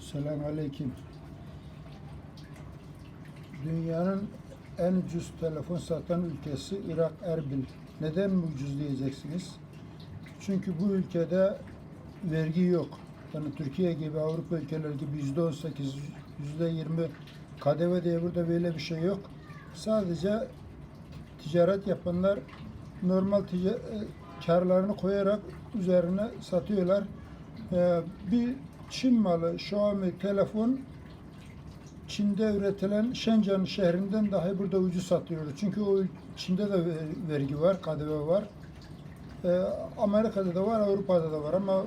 Selam aleyküm. Dünyanın en ucuz telefon satan ülkesi Irak Erbil. Neden mi ucuz diyeceksiniz? Çünkü bu ülkede vergi yok. Yani Türkiye gibi Avrupa ülkeleri gibi yüzde on sekiz, yüzde yirmi KDV diye burada böyle bir şey yok. Sadece ticaret yapanlar normal tica- e, karlarını koyarak üzerine satıyorlar. Ee, bir Çin malı Xiaomi telefon Çin'de üretilen Shenzhen şehrinden dahi burada ucuz satıyoruz. Çünkü o Çin'de de ver- vergi var, KDV var. Ee, Amerika'da da var, Avrupa'da da var ama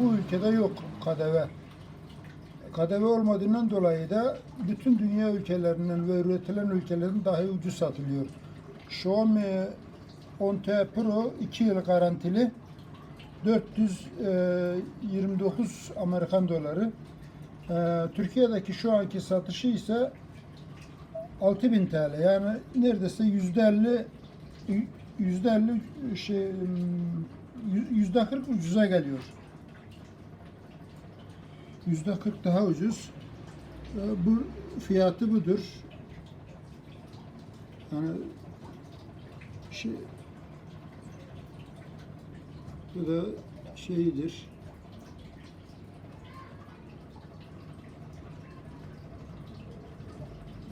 bu ülkede yok KDV. KDV olmadığından dolayı da bütün dünya ülkelerinden ve üretilen ülkelerin dahi ucuz satılıyor. Xiaomi 10T Pro 2 yıl garantili 429 Amerikan doları. Ee, Türkiye'deki şu anki satışı ise 6000 TL. Yani neredeyse yüzde 50 yüzde 50 şey yüzde 40 ucuza geliyor. Yüzde 40 daha ucuz. Ee, Bu fiyatı budur. Yani şey da şeyidir.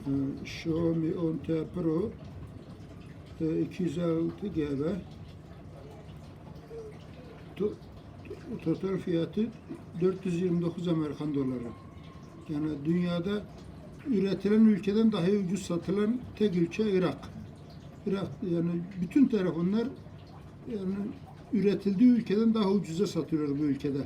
Ee, Xiaomi 10T Pro e, 206 GB To- total fiyatı 429 Amerikan doları. Yani dünyada üretilen ülkeden daha ucuz satılan tek ülke Irak. Irak yani bütün telefonlar yani üretildiği ülkeden daha ucuza satılıyor bu ülkede.